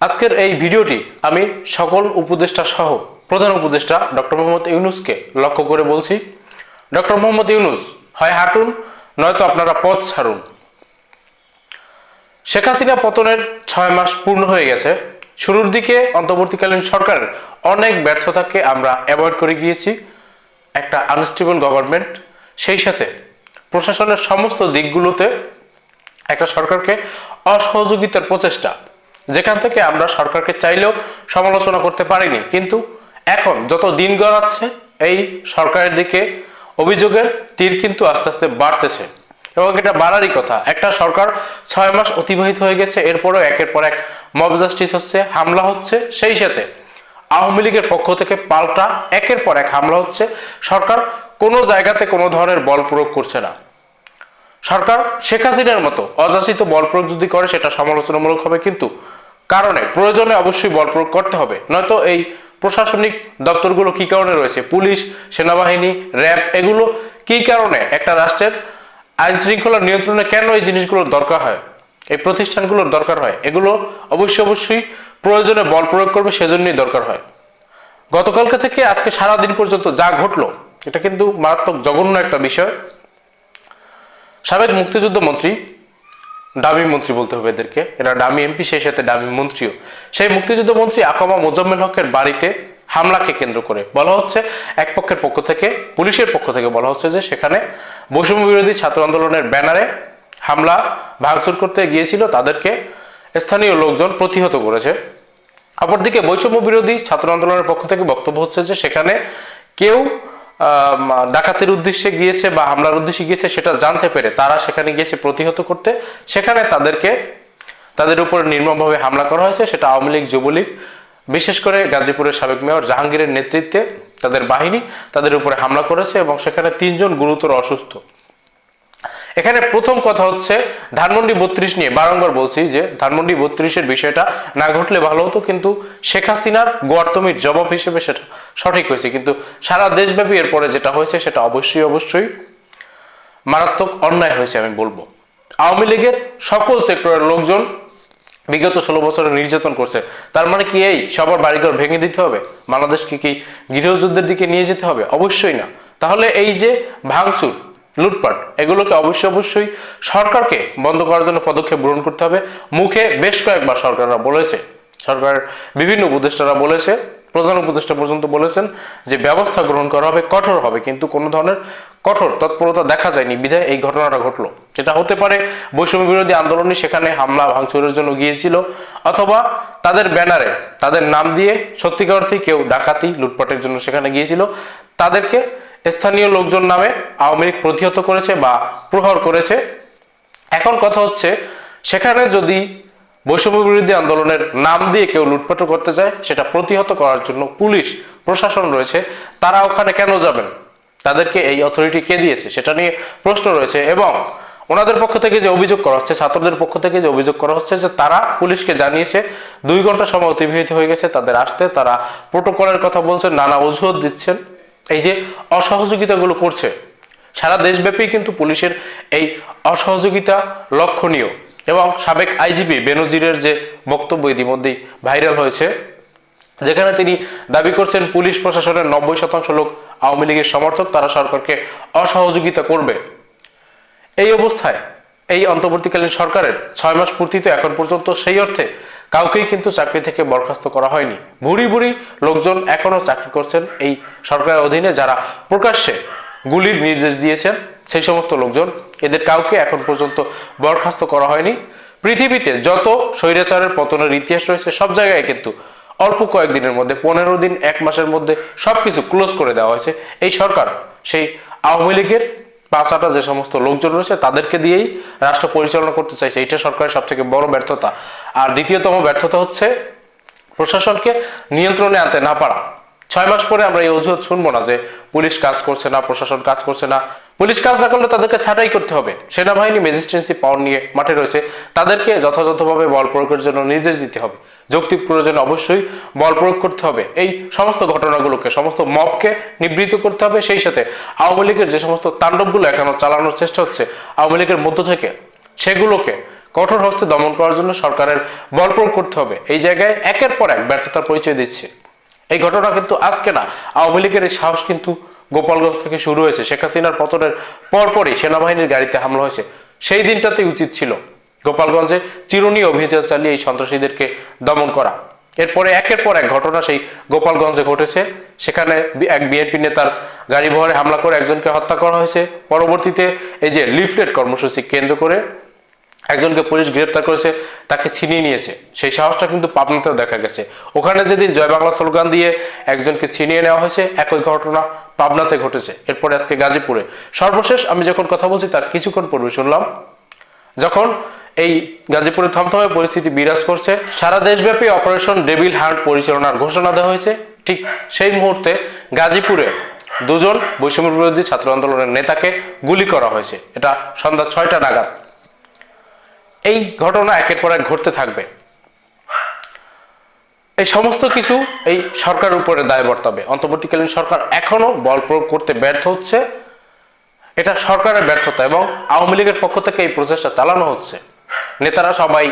আজকের এই ভিডিওটি আমি সকল উপদেষ্টা সহ প্রধান উপদেষ্টা ডক্টর মোহাম্মদ ইউনুসকে লক্ষ্য করে বলছি। ডক্টর মোহাম্মদ ইউনুস, হয় হাঁটুন, নয়তো আপনারা পথ ছাড়ুন। শেখ হাসিনা পতনের ছয় মাস পূর্ণ হয়ে গেছে। শুরুর দিকে অন্তর্বর্তীকালীন সরকারের অনেক ব্যর্থতাকে আমরা অ্যাভয়েড করে গিয়েছি। একটা আনস্টেবল গভর্নমেন্ট, সেই সাথে প্রশাসনের সমস্ত দিকগুলোতে একটা সরকারকে অসহযোগিতার প্রচেষ্টা যেখান থেকে আমরা সরকারকে চাইলেও সমালোচনা করতে পারিনি। কিন্তু এখন যত দিন গড়াচ্ছে, এই সরকারের দিকে অভিযোগের তীর কিন্তু আস্তে আস্তে বাড়তেছে। এবং এটা বাড়ারই কথা। একটা সরকার ছয় মাস অতিবাহিত হয়ে গেছে, এরপরেও একের পর এক মব জাস্টিস হচ্ছে, হামলা হচ্ছে, সেই সাথে আওয়ামী লীগের পক্ষ থেকে পাল্টা একের পর এক হামলা হচ্ছে। সরকার কোনো জায়গাতে কোনো ধরনের বল প্রয়োগ করছে না। সরকার শেখ হাসিনার মতো অযাচিত বল প্রয়োগ যদি করে, সেটা সমালোচনামূলক হবে। কিন্তু কারণে প্রয়োজনে অবশ্যই বল প্রয়োগ করতে হবে। নয়তো এই প্রশাসনিক দপ্তরগুলো কি কারণে রয়েছে? পুলিশ, সেনাবাহিনী, র্যাব, এগুলো কি কারণে একটা রাষ্ট্রের আইন শৃঙ্খলা নিয়ন্ত্রণে কেন এই জিনিসগুলোর দরকার হয়? এই প্রতিষ্ঠানগুলোর দরকার হয়? এগুলো অবশ্যই অবশ্যই প্রয়োজনে বল প্রয়োগ করবে, সেজন্যই দরকার হয়। গতকালকে থেকে আজকে সারা দিন পর্যন্ত যা ঘটলো, এটা কিন্তু মারাত্মক জঘন্য একটা বিষয়। সাবেক মুক্তিযুদ্ধ মন্ত্রী ডামি মন্ত্রী বলতে হবে এদেরকে। এরা ডামি এমপি, সেই সাথে ডামি মন্ত্রীও। সেই মুক্তিযুদ্ধ মন্ত্রী আকামা মোজাম্মেল হকের বাড়িতে হামলাকে কেন্দ্র করে। বলা হচ্ছে, এক পক্ষের পক্ষ থেকে, পুলিশের পক্ষ থেকে বলা হচ্ছে যে, সেখানে বৈষম্য বিরোধী ছাত্র আন্দোলনের ব্যানারে হামলা ভাঙচুর করতে গিয়েছিল। তাদেরকে স্থানীয় লোকজন প্রতিহত করেছে। অপরদিকে বৈষম্য বিরোধী ছাত্র আন্দোলনের পক্ষ থেকে বক্তব্য হচ্ছে যে, সেখানে কেউ ডাকাতির উদ্দেশ্যে গিয়েছে বা হামলার উদ্দেশ্যে গিয়েছে সেটা জানতে পেরে তারা সেখানে গিয়েছে প্রতিহত করতে, সেখানে তাদেরকে, তাদের উপর নির্মমভাবে হামলা করা হয়েছে। সেটা আওয়ামী লীগ, যুবলীগ, বিশেষ করে গাজীপুরের সাবেক মেয়র জাহাঙ্গীরের নেতৃত্বে তাদের বাহিনী তাদের উপরে হামলা করেছে এবং সেখানে তিনজন গুরুতর অসুস্থ। এখানে প্রথম কথা হচ্ছে ধানমন্ডি বত্রিশ নিয়ে বারংবার বলছি যে ধানমন্ডি বত্রিশের বিষয়টা না ঘটলে ভালো হতো, কিন্তু শেখ হাসিনার গোয়ার্তমির জবাব হিসেবে সেটা সঠিক হয়েছে। কিন্তু সারা দেশব্যাপী এরপরে যেটা হয়েছে সেটা অবশ্যই অবশ্যই মারাত্মক অন্যায় হয়েছে আমি বলব। আওয়ামী লীগের সকল সেক্টরের লোকজন বিগত ষোলো বছরে নির্যাতন করছে। তার মানে কি এই সবার বাড়িঘর ভেঙে দিতে হবে? বাংলাদেশকে কি গৃহযুদ্ধের দিকে নিয়ে যেতে হবে? অবশ্যই না। তাহলে এই যে ভাঙচুর লুটপাট, এগুলোকে অবশ্যই অবশ্যই সরকারকে বন্ধ করার জন্য পদক্ষেপ গ্রহণ করতে হবে। মুখে বেশ কয়েকবার সরকাররা বলেছে সরকার বিভিন্ন উপদেষ্টারা বলেছে, প্রধান উপদেষ্টা পর্যন্ত বলেছেন যে ব্যবস্থা গ্রহণ করা হবে, কঠোর হবে, কিন্তু কোনো ধরনের কঠোর তৎপরতা দেখা যায়নি। বিধায় এই ঘটনাটা ঘটলো। যেটা হতে পারে বৈষম্য বিরোধী আন্দোলনই সেখানে হামলা ভাঙচুরের জন্য গিয়েছিল, অথবা তাদের ব্যানারে তাদের নাম দিয়ে সত্যিকার অর্থে কেউ ডাকাতি, লুটপাটের জন্য সেখানে গিয়েছিল। তাদেরকে স্থানীয় লোকজন নামে আওয়ামী লীগ প্রতিহত করেছে বা প্রহর করেছে। এখন কথা হচ্ছে, সেখানে যদি বৈষম্য বিরোধী আন্দোলনের নাম দিয়ে কেউ লুটপাট করতে চায়, সেটা প্রতিহত করার জন্য পুলিশ, প্রশাসন রয়েছে, তারা ওখানে কেন যাবেন? তাদেরকে এই অথরিটি কে দিয়েছে? সেটা নিয়ে প্রশ্ন রয়েছে এবং ওনাদের পক্ষ থেকে যে অভিযোগ করা হচ্ছে, ছাত্রদের পক্ষ থেকে যে অভিযোগ করা হচ্ছে যে তারা পুলিশকে জানিয়েছে, দুই ঘণ্টা সময় অতিবাহিত হয়ে গেছে, তাদের আসতে, তারা প্রোটোকলের কথা বলছেন, নানা অজুহাত দিচ্ছেন। এই যে অসহযোগিতাগুলো করছে, সারা দেশব্যাপী কিন্তু পুলিশের এই অসহযোগিতা লক্ষণীয় এবং সাবেক আইজিপি বেনজিরের যে বক্তব্য ইতিমধ্যেই ভাইরাল হয়েছে, যেখানে তিনি দাবি করছেন পুলিশ প্রশাসনের নব্বই শতাংশ লোক আওয়ামী লীগের সমর্থক, তারা সরকারকে অসহযোগিতা করবে। এই অবস্থায় এই অন্তর্বর্তীকালীন সরকারের ছয় মাস পূর্তিতে এখন পর্যন্ত সেই অর্থে কাউকেই কিন্তু চাকরি থেকে বরখাস্ত করা হয়নি। ভুরি ভুরি লোকজন এখনও চাকরি করছেন এই সরকারের অধীনে যারা প্রকাশ্যে গুলির নির্দেশ দিয়েছেন, সেই সমস্ত লোকজন, এদের কাউকে এখন পর্যন্ত বরখাস্ত করা হয়নি। পৃথিবীতে যত স্বৈরাচারের পতনের ইতিহাস রয়েছে, সব জায়গায় কিন্তু অল্প কয়েকদিনের মধ্যে, পনেরো দিন, এক মাসের মধ্যে সবকিছু ক্লোজ করে দেওয়া হয়েছে। এই সরকার, সেই আওয়ামী লীগের পাঁচাটা যে সমস্ত লোকজন রয়েছে, তাদেরকে দিয়েই রাষ্ট্র পরিচালনা করতে চাইছে। এটা সরকারের সব থেকে বড় ব্যর্থতা। আর দ্বিতীয়তম ব্যর্থতা হচ্ছে প্রশাসনকে নিয়ন্ত্রণে আনতে না পারা। ছয় মাস পরে আমরা এই অজুহাত শুনব না যে পুলিশ কাজ করছে না, প্রশাসন কাজ করছে না। পুলিশ কাজ না করলে তাদেরকে ছাঁটাই করতে হবে। সেনাবাহিনী ম্যাজিস্ট্রেসি পাওয়ার নিয়ে মাঠে রয়েছে। তাদেরকে যথাযথভাবে বল প্রয়োগের জন্য নির্দেশ দিতে হবে। যৌক্তিক প্রয়োজনে অবশ্যই বল প্রয়োগ করতে হবে। এই সমস্ত ঘটনাগুলোকে, সমস্ত মবকে নিবৃত করতে হবে। সেই সাথে আওয়ামী লীগের যে সমস্ত তাণ্ডবগুলো এখনও চালানোর চেষ্টা হচ্ছে, আওয়ামী লীগের মধ্য থেকে সেগুলোকে কঠোর হস্তে দমন করার জন্য সরকারের বল প্রয়োগ করতে হবে। এই জায়গায় একের পর এক ব্যর্থতার পরিচয় দিচ্ছে। এই ঘটনা কিন্তু আজকে না, আওয়ামী লীগের এই সাহস কিন্তু গোপালগঞ্জ থেকে শুরু হয়েছে। শেখ হাসিনার পতনের পরপরই সেনাবাহিনীর গাড়িতে হামলা হয়েছে। সেই দিনটাতেই উচিত ছিল। গোপালগঞ্জে চিরুনি অভিযান চালিয়ে এই সন্ত্রাসীদেরকে দমন করা। এরপরে একের পর এক ঘটনা সেই গোপালগঞ্জে ঘটেছে। সেখানে এক বিএনপি নেতার গাড়ি বহরে হামলা করে একজনকে হত্যা করা হয়েছে। পরবর্তীতে এই যে লিফলেট কর্মসূচি কেন্দ্র করে একজনকে পুলিশ গ্রেপ্তার করেছে, তাকে ছিনিয়ে নিয়েছে। সেই সাহসটা কিন্তু পাবনাতেও দেখা গেছে। ওখানে যেদিন জয় বাংলা স্লোগান দিয়ে একজনকে ছিনিয়ে নেওয়া হয়েছে, একই ঘটনা পাবনাতে ঘটেছে। এরপরে আজকে গাজীপুরে। সর্বশেষ আমি যখন কথা বলছি, তার কিছুক্ষণ পূর্বে শুনলাম, যখন এই গাজীপুরে থমথমে পরিস্থিতি বিরাজ করছে। সারা দেশব্যাপী অপারেশন ডেভিল হান্ট পরিচালনার ঘোষণা দেওয়া হয়েছে। ঠিক সেই মুহূর্তে গাজীপুরে দুজন বৈষম্য বিরোধী ছাত্র আন্দোলনের নেতাকে গুলি করা হয়েছে। এটা সন্ধ্যা ছয়টা নাগাদ। এই ঘটনা একের পর এক ঘটতে থাকবে। এই সমস্ত কিছু এই সরকারের উপরে দায় বর্তাবে। অন্তর্বর্তীকালীন সরকার এখনও বল প্রয়োগ করতে ব্যর্থ হচ্ছে। এটা সরকারের ব্যর্থতা এবং আওয়ামী লীগের পক্ষ থেকে এই প্রচেষ্টা চালানো হচ্ছে। নেতারা সবাই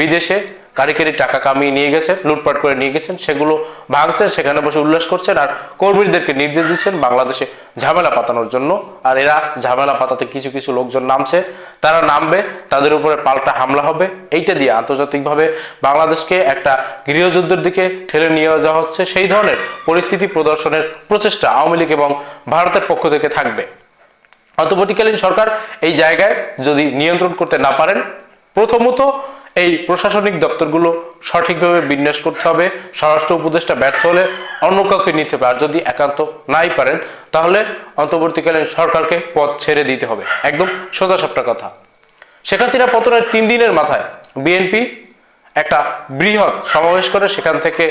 বিদেশে কারিগরি টাকা কামিয়ে নিয়ে গেছেন, লুটপাট করে নিয়ে গেছেন, সেগুলো ভাঙছেন, সেখানে বসে উল্লাস করছেন আর কর্মীদেরকে নির্দেশ দিচ্ছেন বাংলাদেশে ঝামেলা পাতানোর জন্য। আর এরা ঝামেলা পাতাতে কিছু কিছু লোকজন নামছে, তারা নামবে, তাদের উপরে পাল্টা হামলা হবে, এইটা দিয়ে আন্তর্জাতিকভাবে বাংলাদেশকে একটা গৃহযুদ্ধের দিকে ঠেলে নিয়ে যাওয়া হচ্ছে। সেই ধরনের পরিস্থিতি প্রদর্শনের প্রচেষ্টা আওয়ামী লীগ এবং ভারতের পক্ষ থেকে থাকবে। অন্তর্বর্তীকালীন সরকার এই জায়গায় যদি নিয়ন্ত্রণ করতে না পারেন প্রথমত এই প্রশাসনিক দপ্তরগুলো সঠিকভাবে বিন্যাস করতে হবে, স্বরাষ্ট্র উপদেষ্টা ব্যর্থ হলে অন্য কাউকে নিতে হবে। আর যদি একান্ত নাই পারেন, তাহলে অন্তর্বর্তীকালীন সরকারকে পথ ছেড়ে দিতে হবে। একদম সোজা সাপটা কথা। শেখ হাসিনা পতনের তিন দিনের মাথায় বিএনপি একটা বৃহৎ সমাবেশ করে সেখান থেকে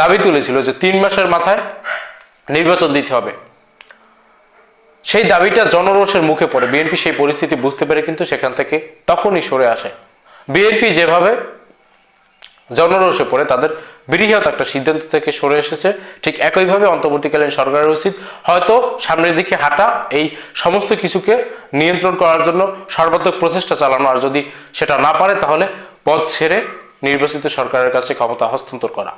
দাবি তুলেছিল যে তিন মাসের মাথায় নির্বাচন দিতে হবে। সেই দাবিটা জনরোষের মুখে পড়ে। বিএনপি সেই পরিস্থিতি বুঝতে পেরে কিন্তু সেখান থেকে তখনই সরে আসে। বিএনপি যেভাবে জনরোষে পড়ে, তাদের বৃহৎ একটা সিদ্ধান্ত থেকে সরে এসেছে। ঠিক একইভাবে অন্তর্বর্তীকালীন সরকারের উচিত হয়তো সামনের দিকে হাঁটা, এই সমস্ত কিছুকে নিয়ন্ত্রণ করার জন্য সর্বাত্মক প্রচেষ্টা চালানো। আর যদি সেটা না পারে, তাহলে পথ ছেড়ে নির্বাচিত সরকারের কাছে ক্ষমতা হস্তান্তর করা।